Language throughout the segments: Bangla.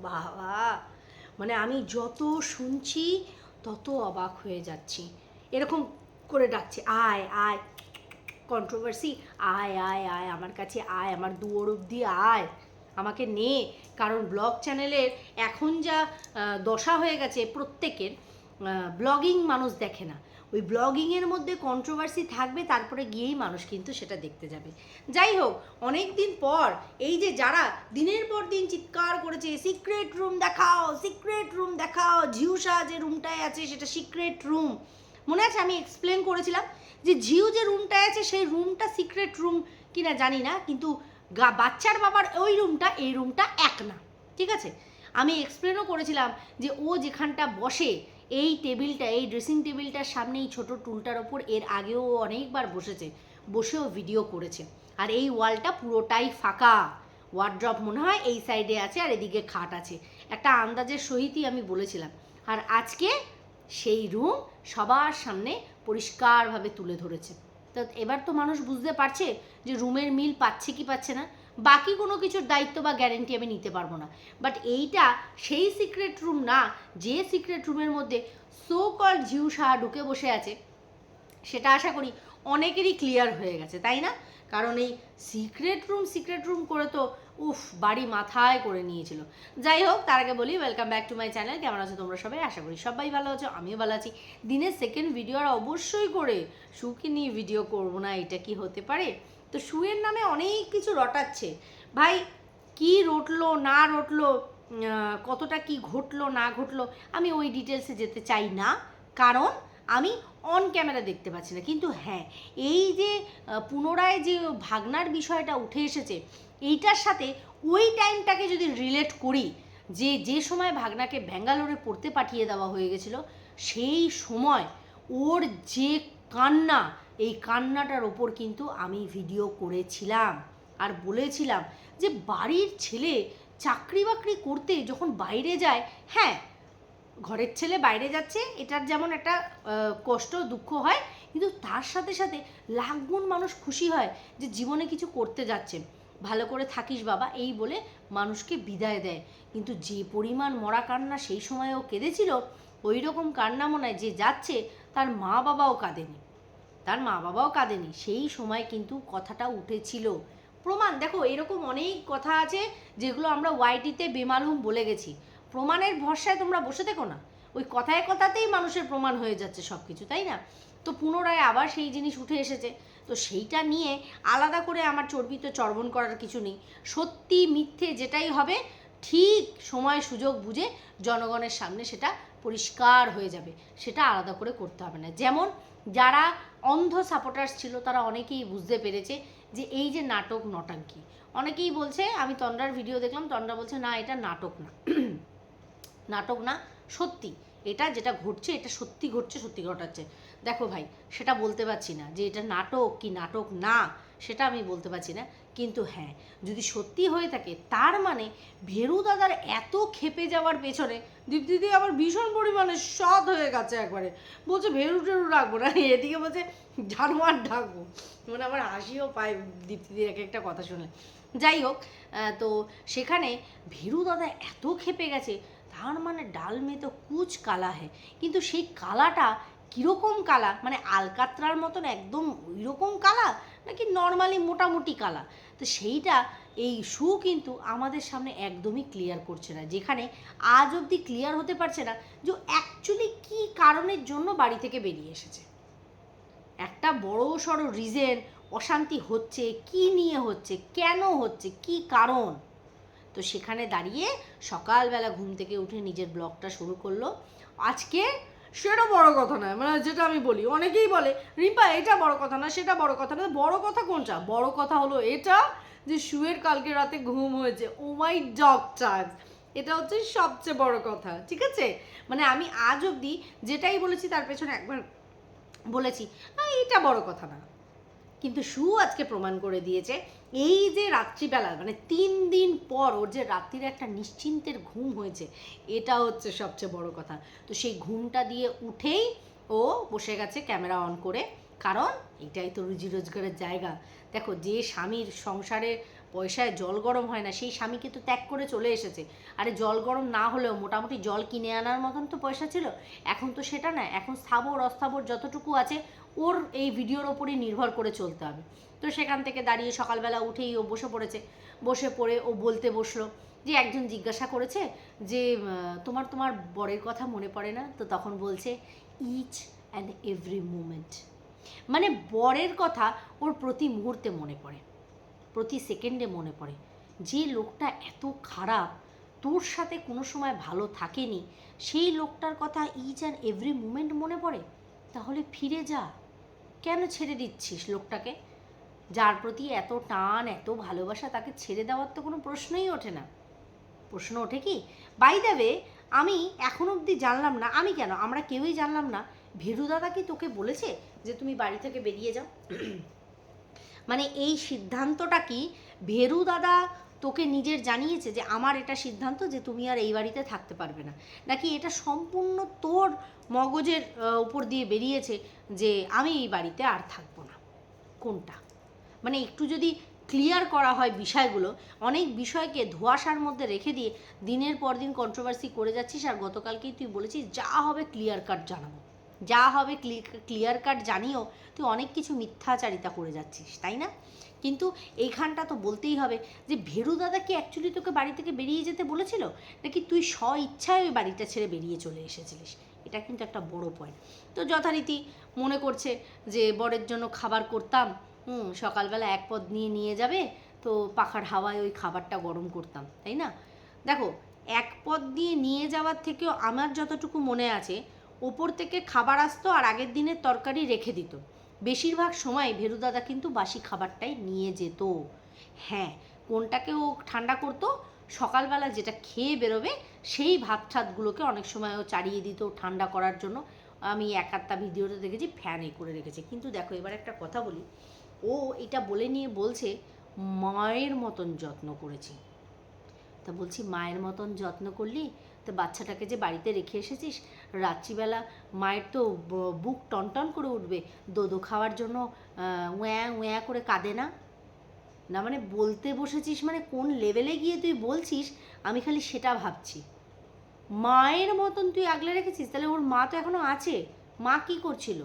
বাবা মানে আমি যত শুনছি, তত অবাক হয়ে যাচ্ছি। এরকম করে ডাকছে, আয় আয়। কন্ট্রোভার্সি আয় আয় আয়, আমার কাছে আয়, আমার দুয়ার অবধি আয়। আমাকে নে, কারণ ব্লগ চ্যানেলের এখন যা দশা হয়ে গেছে প্রত্যেকের ব্লগিং মানুষ দেখে না। ওই ব্লগিংয়ের মধ্যে কন্ট্রোভার্সি থাকবে, তারপরে গিয়েই মানুষ কিন্তু সেটা দেখতে যাবে। যাই হোক অনেক দিন পর এই যে যারা দিনের পর দিন চিৎকার করেছে সিক্রেট রুম দেখাও সিক্রেট রুম দেখাও ঝিউসা যে রুমটায় আছে সেটা সিক্রেট রুম মনে আছে? আমি এক্সপ্লেন করেছিলাম যে ঝিউ যে রুমটায় আছে, সেই রুমটা সিক্রেট রুম কিনা জানি না, কিন্তু গা, বাচ্চার বাবার ওই রুমটা এই রুমটা এক না। ঠিক আছে? আমি এক্সপ্লেনও করেছিলাম যে ও যেখানটা বসে এই টেবিলটা, এই ড্রেসিং টেবিলটার সামনে এই ছোটো টুলটার ওপর এর আগেও অনেকবার বসেছে, বসেও ভিডিও করেছে। আর এই ওয়ালটা পুরোটাই ফাঁকা। ওয়ার্ড্রপ মনে হয় এই সাইডে আছে আর এদিকে খাট আছে। একটা আন্দাজের সহিতই আমি বলেছিলাম। আর আজকে সেই রুম সবার সামনে পরিষ্কারভাবে তুলে ধরেছে। তো এবার তো মানুষ বুঝতে পারছে যে রুমের মিল পাচ্ছে কি পাচ্ছে না। বাকি কোনো কিছুর দায়িত্ব বা গ্যারেন্টি আমি নিতে পারব না। বাট এইটা সেই সিক্রেট রুম না, যে সিক্রেট রুমের মধ্যে সো কল ঝিউ সাহা ঢুকে বসে আছে, সেটা আশা করি অনেকেরই ক্লিয়ার হয়ে গেছে, তাই না? কারণ এই সিক্রেট রুম সিক্রেট রুম করে তো, উফ, বাড়ি মাথায় করে নিয়েছিল। যাই হোক, তার আগে বলি welcome back to my channel কেমন আছো তোমরা সবাই? আশা করি সবাই ভালো আছো, আমিও ভালো আছি। দিনের সেকেন্ড ভিডিও আর অবশ্যই করে শুকে নিয়ে ভিডিও করব না, এটা কি হতে পারে? তো শুয়ের নামে অনেক কিছু রটাচ্ছে। ভাই, কি রটলো, না রটলো কতটা কি ঘটলো, না ঘটলো, আমি ওই ডিটেলসে যেতে চাই না। কারণ আমি অন ক্যামেরা দেখতে পাচ্ছি না। কিন্তু হ্যাঁ এই যে পুনরায় যে ভাগনার বিষয়টা উঠে এসেছে, এইটার সাথে ওই টাইমটাকে যদি রিলেট করি, যে যে সময় ভাগনাকে ব্যাঙ্গালোরে পড়তে পাঠিয়ে দেওয়া হয়ে গেছিল, সেই সময় ওর যে কান্না এই কান্নাটার ওপর কিন্তু আমি ভিডিও করেছিলাম। আর বলেছিলাম যে বাড়ির ছেলে চাকরি বাকরি করতে যখন বাইরে যায় হ্যাঁ ঘরের ছেলে বাইরে যাচ্ছে, এটার যেমন একটা কষ্ট, দুঃখ হয়, কিন্তু তার সাথে সাথে লাখ গুণ মানুষ খুশি হয় যে জীবনে কিছু করতে যাচ্ছে। ভালো করে থাকিস বাবা, এই বলে মানুষকে বিদায় দেয়। কিন্তু যে পরিমাণ মরা কান্না সেই সময়ও কেঁদেছিল ওই রকম কান্না মনে হয় যে যাচ্ছে, তার মা বাবাও কাঁদেনি। তার মা বাবাও কাঁদেনি। সেই সময় কিন্তু কথাটা উঠেছিল। প্রমাণ, দেখো এরকম অনেক কথা আছে যেগুলো আমরা ওয়াইটিতে বেমালুম বলে গেছি। প্রমাণের ভরসায় তোমরা বসে দেখো না। ওই কথায় কথাতেই মানুষের প্রমাণ হয়ে যাচ্ছে সব কিছু তাই না? তো পুনরায় আবার সেই জিনিস উঠে এসেছে। তো সেইটা নিয়ে আলাদা করে আমার চর্বিত চর্বণ করার কিছু নেই। সত্যি মিথ্যে যেটাই হবে, ঠিক সময় সুযোগ বুঝে জনগণের সামনে সেটা পরিষ্কার হয়ে যাবে, সেটা আলাদা করে করতে হবে না। যেমন যারা অন্ধ সাপোর্টার্স ছিল, তারা অনেকেই বুঝতে পেরেছে যে এই যে নাটক নটাঙ্কি। অনেকেই বলছে, আমি তন্ডার ভিডিও দেখলাম তন্ডা বলছে, না, এটা নাটক না। নাটক না, সত্যি। এটা যেটা ঘটছে, এটা সত্যি ঘটছে, সত্যি ঘটাচ্ছে। দেখো ভাই, সেটা বলতে পারছি না যে এটা নাটক কি নাটক না, সেটা আমি বলতে পারছি না। কিন্তু হ্যাঁ যদি সত্যি হয়ে থাকে, তার মানে ভেরু দাদার এত খেপে যাওয়ার পেছনে দীপ্তিদি আবার ভীষণ পরিমাণে সৎ হয়ে গেছে একবারে। বলছে, ভেরু টেরু রাখব না। এদিকে বলছে, জানোয়ার ডাকবো। মানে আমার হাসিও পায় দীপ্তিদির এক একটা কথা শুনে। যাই হোক তো সেখানে ভেরু দাদা এত খেপে গেছে, তার মানে ডাল তো কুচ কালা হ্যাঁ কিন্তু সেই কালাটা কীরকম কালা? মানে আলকাত্রার মতন একদম ওইরকম কালা? নাকি নর্মালি মোটামুটি কালা তো সেইটা, এই শু কিন্তু আমাদের সামনে একদমই ক্লিয়ার করছে না। যেখানে আজ অবধি ক্লিয়ার হতে পারছে না যে অ্যাকচুয়ালি কী কারণের জন্য বাড়ি থেকে বেরিয়ে এসেছে। একটা বড় সড়ো রিজেন অশান্তি হচ্ছে, কি নিয়ে হচ্ছে, কেন হচ্ছে, কি কারণ? তো সেখানে দাঁড়িয়ে সকালবেলা ঘুম থেকে উঠে নিজের ব্লগটা শুরু করল। আজকে সেটা বড় কথা নয় মানে যেটা আমি বলি, অনেকেই বলে, রিম্পা, এটা বড় কথা না, সেটা বড় কথা না। বড় কথা কোনটা? বড় কথা হলো এটা যে শুয়ের কালকে রাতে ঘুম হয়েছে। ও মাই ডগ চার্জ এটা হচ্ছে সবচেয়ে বড় কথা, ঠিক আছে? মানে আমি আজ অব্দি যেটাই বলেছি, তার পেছনে একবার বলেছি এটা বড় কথা না। কিন্তু সু আজকে প্রমাণ করে দিয়েছে। এই যে রাত্রিবেলা মানে তিন দিন পর ওর যে রাত্রির একটা নিশ্চিন্তের ঘুম হয়েছে, এটা হচ্ছে সবচেয়ে বড় কথা। তো সেই ঘুমটা দিয়ে উঠেই ও বসে গেছে ক্যামেরা অন করে। কারণ এটাই তো রুজি রোজগারের জায়গা। দেখো, যে স্বামীর সংসারে পয়সায় জল গরম হয় না, সেই স্বামীকে তো ত্যাগ করে চলে এসেছে। আরে জল গরম না হলেও মোটামুটি জল কিনে আনার মতন তো পয়সা ছিল। এখন তো সেটা না, এখন স্থাবর, অস্থাবর যতটুকু আছে, ওর এই ভিডিওর ওপরই নির্ভর করে চলতে হবে। তো সেখান থেকে দাঁড়িয়ে সকালবেলা উঠেই ও বসে পড়েছে। বসে পড়ে ও বলতে বসল যে, একজন জিজ্ঞাসা করেছে যে তোমার তোমার বরের কথা মনে পড়ে না? তো তখন বলছে ইচ অ্যান্ড এভরি মুমেন্ট মানে বরের কথা ওর প্রতি মুহূর্তে মনে পড়ে। প্রতি সেকেন্ডে মনে পড়ে। যে লোকটা এত খারাপ, তোর সাথে কোনো সময় ভালো থাকেনি, সেই লোকটার কথা ইচ অ্যান্ড এভরি মুমেন্ট মনে পড়ে? তাহলে ফিরে যা। কেন ছেড়ে দিচ্ছিস লোকটাকে? যার প্রতি এত টান, এত ভালোবাসা, তাকে ছেড়ে দেওয়ার তো কোনো প্রশ্নই ওঠে না। প্রশ্ন ওঠে কি? বাই দেবে আমি এখন অবধি জানলাম না, আমি কেন? আমরা কেউই জানলাম না। ভেরু দাদা কি তোকে বলেছে যে তুমি বাড়ি থেকে বেরিয়ে যাও? মানে এই সিদ্ধান্তটা কি ভেরু দাদা তোকে নিজের জানিয়েছে যে আমার এটা সিদ্ধান্ত যে তুমি আর এই বাড়িতে থাকতে পারবে না? নাকি এটা সম্পূর্ণ তোর মগজের উপর দিয়ে বেরিয়েছে যে আমি এই বাড়িতে আর থাকব না? কোনটা? মানে একটু যদি ক্লিয়ার করা হয় বিষয়গুলো, অনেক বিষয়কে ধোঁয়াশার মধ্যে রেখে দিয়ে দিনের পর দিন কন্ট্রোভার্সি করে যাচ্ছিস আর গতকালকেই তুই বলেছিস, যা হবে ক্লিয়ার কাট জানাব। যা হবে ক্লিয়ার কাট জানিও, তুই অনেক কিছু মিথ্যাচারিতা করে যাচ্ছিস, তাই না? কিন্তু এইখানটা তো বলতেই হবে যে ভেরু দাদা কি অ্যাকচুয়ালি তোকে বাড়ি থেকে বেরিয়ে যেতে বলেছিল? নাকি তুই স্ব ইচ্ছায় ওই বাড়িটা ছেড়ে বেরিয়ে চলে এসেছিলিস? এটা কিন্তু একটা বড় পয়েন্ট তো যথারীতি মনে করছে যে বরের জন্য খাবার করতাম, হুম, সকালবেলা এক পদ নিয়ে নিয়ে যাবে, তো পাখার হাওয়ায় ওই খাবারটা গরম করতাম, তাই না? দেখো, এক পদ দিয়ে নিয়ে যাওয়ার থেকেও আমার যতটুকু মনে আছে ওপর থেকে খাবার আসতো আর আগের দিনের তরকারি রেখে দিত। বেশিরভাগ সময় ভেরুদাদা কিন্তু বাসি খাবারটাই নিয়ে যেত। হ্যাঁ কোনটাকে ও ঠান্ডা করতো? সকালবেলা যেটা খেয়ে বেরোবে, সেই ভাত ঠাতগুলোকে অনেক সময় ও চাড়িয়ে দিত ঠান্ডা করার জন্য। আমি এক আধটা ভিডিওতে দেখেছি, ফ্যান করে রেখেছে। কিন্তু দেখো, এবার একটা কথা বলি। ও এটা বলে নিয়ে বলছে, মায়ের মতন যত্ন করেছি। তা বলছি, মায়ের মতন যত্ন করলি? তো বাচ্চাটাকে যে বাড়িতে রেখে এসেছিস রাত্রিবেলা মায়ের তো বুক টনটন করে উঠবে। দোদো খাওয়ার জন্য ওয়া ওয়া করে কাঁদে না? না মানে বলতে বসেছিস মানে কোন লেভেলে গিয়ে তুই বলছিস? আমি খালি সেটা ভাবছি। মায়ের মতন তুই আগলে রেখেছিস? তাহলে ওর মা তো এখনও আছে। মা কি করছিল?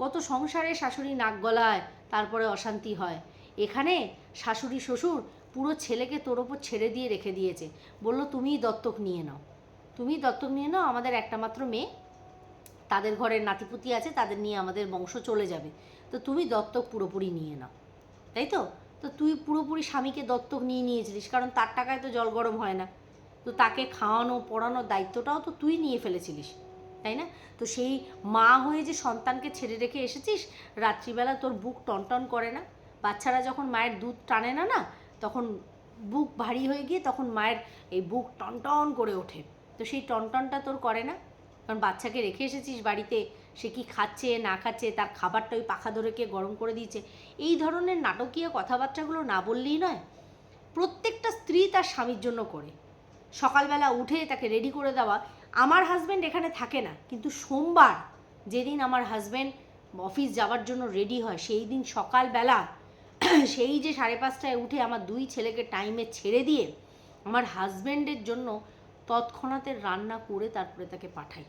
কত সংসারে শাশুড়ি নাক গলায়, তারপরে অশান্তি হয়। এখানে শাশুড়ি শ্বশুর পুরো ছেলেকে তোর ওপর ছেড়ে দিয়ে রেখে দিয়েছে। বলল, তুমিই দত্তক নিয়ে নাও। তুমি দত্তক নিয়ে নাও, আমাদের একটা মাত্র মেয়ে। তাদের ঘরের নাতিপুতি আছে, তাদের নিয়ে আমাদের বংশ চলে যাবে। তো তুমি দত্তক পুরোপুরি নিয়ে নাও। তাই তো? তো তুই পুরোপুরি স্বামীকে দত্তক নিয়ে নিয়েছিলিস, কারণ তার টাকায় তো জল গরম হয় না। তো তাকে খাওয়ানো, পড়ানোর দায়িত্বটাও তো তুই নিয়ে ফেলেছিলিস, তাই না? তো সেই মা হয়ে যে সন্তানকে ছেড়ে রেখে এসেছিস, রাত্রিবেলা তোর বুক টনটন করে না? বাচ্চারা যখন মায়ের দুধ টানে না না, তখন বুক ভারী হয়ে গিয়ে তখন মায়ের এই বুক টনটন করে ওঠে। তো সেই টনটনটা তোর করে না? কারণ বাচ্চাকে রেখে এসেছিস বাড়িতে, সে কি খাচ্ছে, না খাচ্ছে, তার খাবারটা ওই পাখা ধরে কে গরম করে দিয়েছে? এই ধরনের নাটকীয় কথাবার্তাগুলো না বললেই নয়। প্রত্যেকটা স্ত্রী তার স্বামীর জন্য করে। সকালবেলা উঠে তাকে রেডি করে দেওয়া। আমার হাজব্যান্ড এখানে থাকে না, কিন্তু সোমবার যেদিন আমার হাজব্যান্ড অফিস যাওয়ার জন্য রেডি হয়, সেই দিন সকালবেলা সেই যে সাড়ে পাঁচটায় উঠে আমার দুই ছেলেকে টাইমে ছেড়ে দিয়ে আমার হাজব্যান্ডের জন্য তৎক্ষণাতে রান্না করে তারপরে তাকে পাঠাই।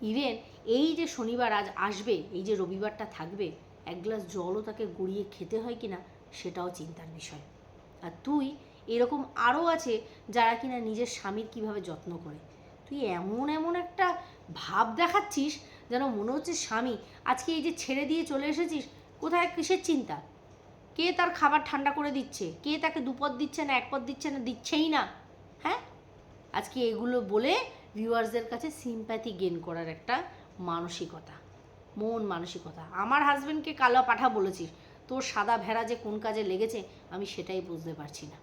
ইভেন এই যে শনিবার আজ আসবে, এই যে রবিবারটা থাকবে, এক গ্লাস জলও তাকে গড়িয়ে খেতে হয় কিনা সেটাও চিন্তার বিষয়। আর তুই এরকম আরও আছে যারা কিনা নিজের স্বামীর কীভাবে যত্ন করে। তুই এমন এমন একটা ভাব দেখাচ্ছিস যেন মনে হচ্ছে, স্বামী, আজকে এই যে ছেড়ে দিয়ে চলে এসেছিস, কোথায় কিসের চিন্তা? কে তার খাবার ঠান্ডা করে দিচ্ছে? কে তাকে দুপদ দিচ্ছে না এক পদ দিচ্ছে না, দিচ্ছেই না? হ্যাঁ? আজকে এগুলো বলে ভিউয়ার্সদের কাছে সিম্প্যাথি গেন করার একটা মানসিকতা, মন মানসিকতা। আমার হাজব্যান্ডকে কালো পাঠা বলেছিস, তোর সাদা ভেড়া যে কোন কাজে লেগেছে, আমি সেটাই বুঝতে পারছি না।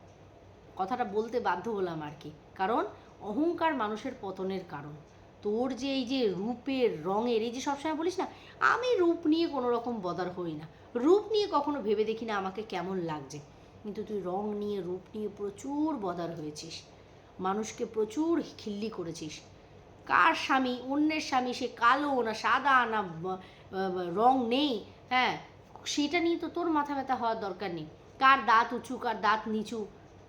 কথাটা বলতে বাধ্য হলাম আর কি, কারণ অহংকার মানুষের পতনের কারণ। তোর যে এই যে রূপের, রঙের, এই যে সবসময় বলিস না, আমি রূপ নিয়ে কোনো রকম বদার হই না। রূপ নিয়ে কখনো ভেবে দেখি না আমাকে কেমন লাগছে। কিন্তু তুই রং নিয়ে, রূপ নিয়ে প্রচুর বদার হয়েছিস। মানুষকে প্রচুর খিল্লি করেছিস। কার স্বামী? অন্যের স্বামী? সে কালো না সাদা না রং নেই হ্যাঁ? সেটা নিয়ে তো তোর মাথা ব্যথা হওয়ার দরকার নেই। কার দাঁত উঁচু, কার দাঁত নিচু?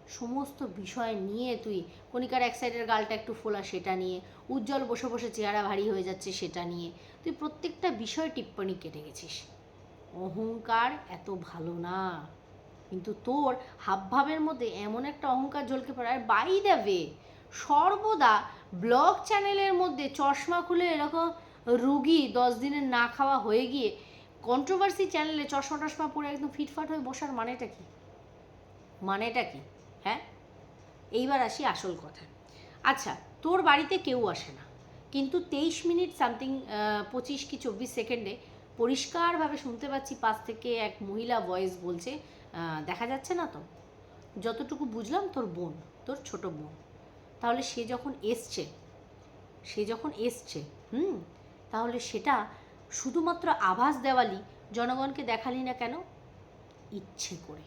সমস্ত বিষয় নিয়ে তুই কণিকার এক সাইডের গালটা একটু ফোলা সেটা নিয়ে, উজ্জ্বল বসে বসে চেহারা ভারী হয়ে যাচ্ছে সেটা নিয়ে, তুই প্রত্যেকটা বিষয় টিপ্পণী কেটে গেছিস। অহংকার এত ভালো না। কিন্তু তোর হাবভাবের মধ্যে এমন একটা অহংকার ঝলকে পড়ে আর বাই দ্য ওয়ে। সর্বদা ব্লগ চ্যানেলের মধ্যে চশমা খুলে এরকম রুগী দশ দিনের না খাওয়া হয়ে গিয়ে কন্ট্রোভার্সি চ্যানেলে চশমা টশমা পরে একদম ফিটফাট হয়ে বসার মানেটা কি? মানেটা কি? হ্যাঁ? এইবার আসি আসল কথা। আচ্ছা তোর বাড়িতে কেউ আসে না। কিন্তু তেইশ মিনিট সামথিং পঁচিশ কি চব্বিশ সেকেন্ডে পরিষ্কারভাবে শুনতে পাচ্ছি পাশ থেকে এক মহিলা ভয়েস বলছে দেখা যাচ্ছে না তো? যতটুকু বুঝলাম তোর বোন, তোর ছোট বোন। তাহলে সে যখন এসছে, সে যখন এসছে, হুম? তাহলে সেটা শুধুমাত্র আভাস দেওয়ালি জনগণকে দেখালি না কেন? ইচ্ছে করে।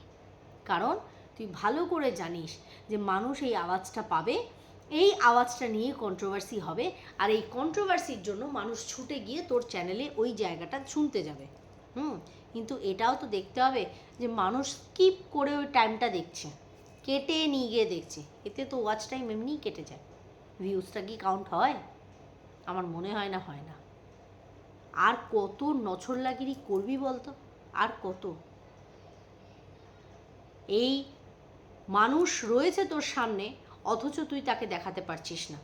কারণ তুই ভালো করে জানিস যে মানুষ এই আওয়াজটা পাবে, এই আওয়াজটা নিয়ে কন্ট্রোভার্সি হবে, আর এই কন্ট্রোভার্সির জন্য মানুষ ছুটে গিয়ে তোর চ্যানেলে ওই জায়গাটা শুনতে যাবে। হুম, কিন্তু এটাও তো দেখতে হবে যে মানুষ স্কিপ করে ওই টাইমটা দেখছে। কেটে নিয়ে গিয়ে দেখছে। এতে তো ওয়াচ টাইম এমনিই কেটে যায়। ভিউজটা কি কাউন্ট হয়? আমার মনে হয় না হয় না। আর কত নছরলাগিরি করবি বলতো? আর কত? এই মানুষ রয়েছে তোর সামনে, অথচ তুই তাকে দেখাতে পারছিস না।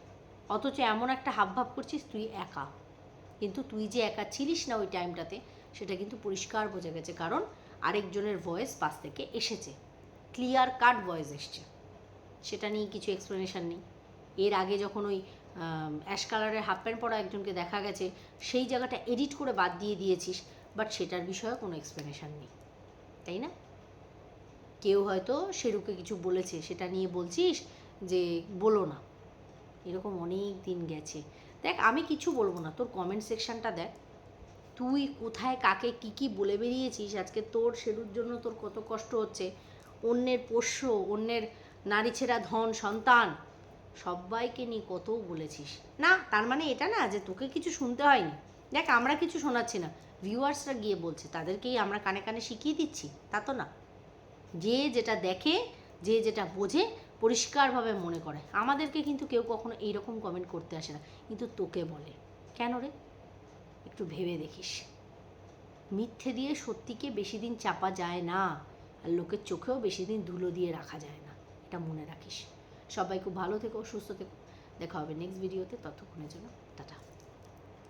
অথচ এমন একটা হাবভাব করছিস তুই একা। কিন্তু তুই যে একা ছিলিস না ওই টাইমটাতে সেটা কিন্তু পরিষ্কার বোঝা গেছে, কারণ আরেকজনের ভয়েস পাশ থেকে এসেছে। ক্লিয়ার কাট ভয়েস এসছে। সেটা নিয়ে কিছু এক্সপ্লেনেশন নেই। এর আগে যখন ওই অ্যাশ কালারের হাফ প্যান্ট পরা একজনকে দেখা গেছে, সেই জায়গাটা এডিট করে বাদ দিয়ে দিয়েছিস বাট সেটার বিষয়ে কোনো এক্সপ্লেনেশন নেই। তাই না? কেউ হয়তো শেরুকে কিছু বলেছে, সেটা নিয়ে বলছিস যে বলো না। এরকম অনেক দিন গেছে। দেখ, আমি কিছু বলব না, তোর কমেন্ট সেকশনটা দেখ। তুই কোথায় কাকে কি কি বলে বেরিয়েছিস? আজকে তোর শেরুর জন্য তোর কত কষ্ট হচ্ছে? অন্যের পোষ্য, অন্যের নারী ছেঁড়া ধন, সন্তান সবাইকে নিয়ে কত বলেছিস। না, তার মানে এটা না যে তোকে কিছু শুনতে হয়নি। দেখ, আমরা কিছু শোনাচ্ছি না। ভিউয়ার্সরা গিয়ে বলছে, তাদেরকেই আমরা কানে কানে শিখিয়ে দিচ্ছি, তা তো না। যে যেটা দেখে, যে যেটা বোঝে, পরিষ্কারভাবে মনে করে। আমাদেরকে কিন্তু কেউ কখনো এইরকম কমেন্ট করতে আসে না। কিন্তু তোকে বলে। কেন রে? একটু ভেবে দেখিস। মিথ্যে দিয়ে সত্যিকে বেশি দিন চাপা যায় না, আর লোকের চোখেও বেশি দিন ধুলো দিয়ে রাখা যায় না। এটা মনে রাখিস। সবাই খুব ভালো থেকো, সুস্থ থেকো। দেখা হবে নেক্সট ভিডিওতে ততক্ষণের জন্য।